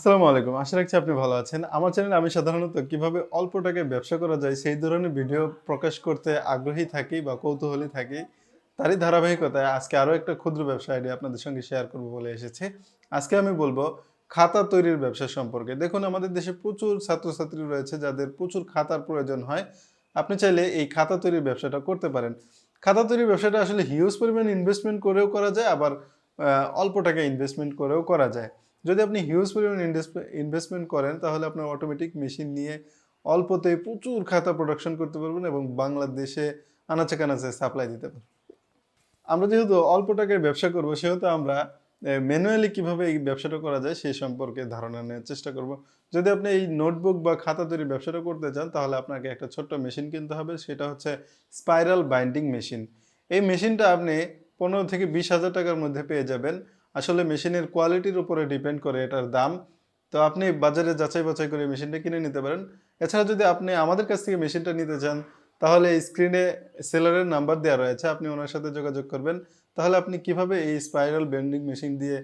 আসসালামু আলাইকুম। আশা রাখছি আপনি ভালো আছেন। আমার চ্যানেলে আমি সাধারণত কীভাবে অল্প টাকায় ব্যবসা করা যায় সেই ধরনের ভিডিও প্রকাশ করতে আগ্রহী থাকি বা কৌতূহলী থাকি, তারই ধারাবাহিকতায় আজকে আরও একটা ক্ষুদ্র ব্যবসা আইডিয়া আপনাদের সঙ্গে শেয়ার করব বলে এসেছে। আজকে আমি বলব খাতা তৈরির ব্যবসা সম্পর্কে। দেখুন, আমাদের দেশে প্রচুর ছাত্রছাত্রী রয়েছে যাদের প্রচুর খাতার প্রয়োজন হয়। আপনি চাইলে এই খাতা তৈরির ব্যবসাটা করতে পারেন। খাতা তৈরির ব্যবসাটা আসলে হিউজ পরিমাণ ইনভেস্টমেন্ট করেও করা যায়, আবার অল্প টাকা ইনভেস্টমেন্ট করেও করা যায়। যদি আপনি হিউজ পরিমাণ ইনভেস্টমেন্ট করেন, তাহলে আপনার অটোমেটিক মেশিন নিয়ে অল্পতেই প্রচুর খাতা প্রোডাকশন করতে পারবেন এবং বাংলাদেশে আনাচে কানাচে সাপ্লাই দিতে পারবেন। আমরা যেহেতু অল্প টাকায় ব্যবসা করব, সেহেতু আমরা ম্যানুয়ালি কীভাবে এই ব্যবসাটা করা যায় সেই সম্পর্কে ধারণা নেওয়ার চেষ্টা করব। যদি আপনি এই নোটবুক বা খাতা তৈরি ব্যবসাটা করতে চান, তাহলে আপনাকে একটা ছোট্ট মেশিন কিনতে হবে, সেটা হচ্ছে স্পাইরাল বাইন্ডিং মেশিন এই মেশিনটা আপনি পনেরো থেকে বিশ হাজার টাকার মধ্যে পেয়ে যাবেন। আসলে মেশিনের কোয়ালিটির উপরে ডিপেন্ড করে এটার দাম। তো আপনি বাজারে যাচাই বাছাই করে মেশিনটা কিনে নিতে পারেন। এছাড়া যদি আপনি আমাদের কাছ থেকে মেশিনটা নিতে চান, তাহলে স্ক্রিনে সেলারের নাম্বার দেওয়া রয়েছে, আপনি ওনার সাথে যোগাযোগ করবেন। তাহলে আপনি কীভাবে এই স্পাইরাল বেন্ডিং মেশিন দিয়ে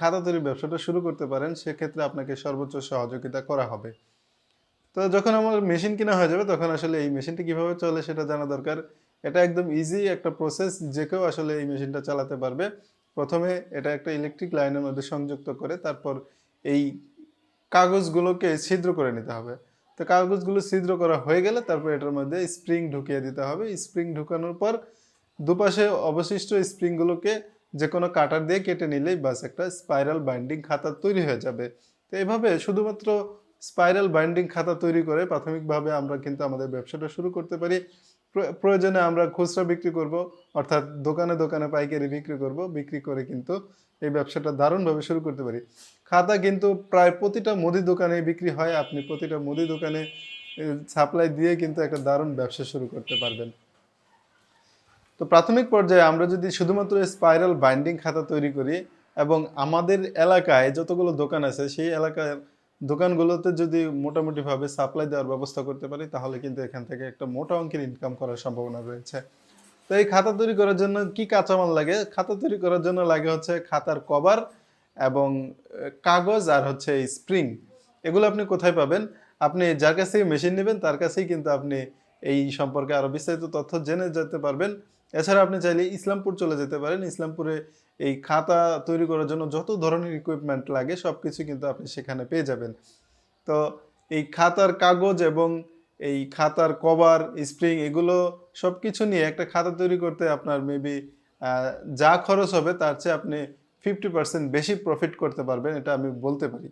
খাতা তৈরির ব্যবসাটা শুরু করতে পারেন, সেক্ষেত্রে আপনাকে সর্বোচ্চ সহযোগিতা করা হবে। তো যখন আমার মেশিন কেনা হয়ে যাবে, তখন আসলে এই মেশিনটি কীভাবে চলে সেটা জানা দরকার। এটা একদম ইজি একটা প্রসেস যে কেউ আসলে এই মেশিনটা চালাতে পারবে। প্রথমে এটা একটা ইলেকট্রিক লাইনের মধ্যে সংযুক্ত করে তারপর এই কাগজগুলোকে ছিদ্র করে নিতে হবে। তো কাগজগুলো ছিদ্র করা হয়ে গেলে তারপর এটার মধ্যে স্প্রিং ঢুকিয়ে দিতে হবে। স্প্রিং ঢুকানোর পর দুপাশে অবশিষ্ট স্প্রিংগুলোকে যে কোনো কাটার দিয়ে কেটে নিলেই বাস একটা স্পাইরাল বাইন্ডিং খাতা তৈরি হয়ে যাবে। তো এভাবে শুধুমাত্র স্পাইরাল বাইন্ডিং খাতা তৈরি করে প্রাথমিকভাবে আমরা কিন্তু আমাদের ব্যবসাটা শুরু করতে পারি। প্রয়োজনে আমরা খুচরা বিক্রি করব, অর্থাৎ দোকানে দোকানে পাইকারি বিক্রি করব, বিক্রি করে কিন্তু এই ব্যবসাটা দারুণভাবে শুরু করতে পারি। খাতা কিন্তু প্রায় প্রতিটা মুদি দোকানে বিক্রি হয়, আপনি প্রতিটা মুদি দোকানে সাপ্লাই দিয়ে কিন্তু একটা দারুণ ব্যবসা শুরু করতে পারবেন। তো প্রাথমিক পর্যায়ে আমরা যদি শুধুমাত্র স্পাইরাল বাইন্ডিং খাতা তৈরি করি এবং আমাদের এলাকায় যতগুলো দোকান আছে, সেই এলাকায় দোকানগুলোতে যদি মোটামুটিভাবে সাপ্লাই দেওয়ার ব্যবস্থা করতে পারি, তাহলে কিন্তু এখান থেকে একটা মোটা অঙ্কের ইনকাম করার সম্ভাবনা রয়েছে। তো এই খাতা তৈরি করার জন্য কি কাঁচামাল লাগে? খাতা তৈরি করার জন্য লাগে হচ্ছে খাতার কভার এবং কাগজ আর হচ্ছে এই স্প্রিং এগুলো আপনি কোথায় পাবেন? আপনি যার কাছ থেকে মেশিন নেবেন, তার কাছেই কিন্তু আপনি এই সম্পর্কে আরও বিস্তারিত তথ্য জেনে যেতে পারবেন। এছাড়া আপনি চাইলে ইসলামপুর চলে যেতে পারেন। ইসলামপুরে এই খাতা তৈরি করার জন্য যত ধরনের ইকুইপমেন্ট লাগে সব কিছু কিন্তু আপনি সেখানে পেয়ে যাবেন। তো এই খাতার কাগজ এবং এই খাতার কভার, স্প্রিং এগুলো সব কিছু নিয়ে একটা খাতা তৈরি করতে আপনার মেবি যা খরচ হবে তার চেয়ে আপনি ফিফটি পার্সেন্ট বেশি প্রফিট করতে পারবেন, এটা আমি বলতে পারি।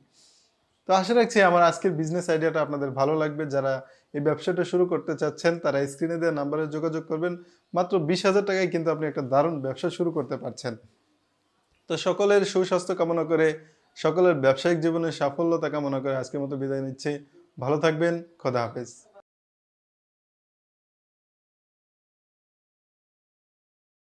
তো আশা রাখছি আমার আজকের বিজনেস আইডিয়াটা আপনাদের ভালো লাগবে। যারা এই ব্যবসাটা শুরু করতে চাচ্ছেন, তারা স্ক্রিনে দেওয়া নাম্বারে যোগাযোগ করবেন। মাত্র বিশ হাজার টাকায় কিন্তু আপনি একটা দারুণ ব্যবসা শুরু করতে পারছেন। তো সকলের সুস্বাস্থ্য কামনা করে, সকলের ব্যবসায়িক জীবনের সাফল্যতা কামনা করে আজকের মতো বিদায় নিচ্ছি। ভালো থাকবেন, খোদা হাফেজ।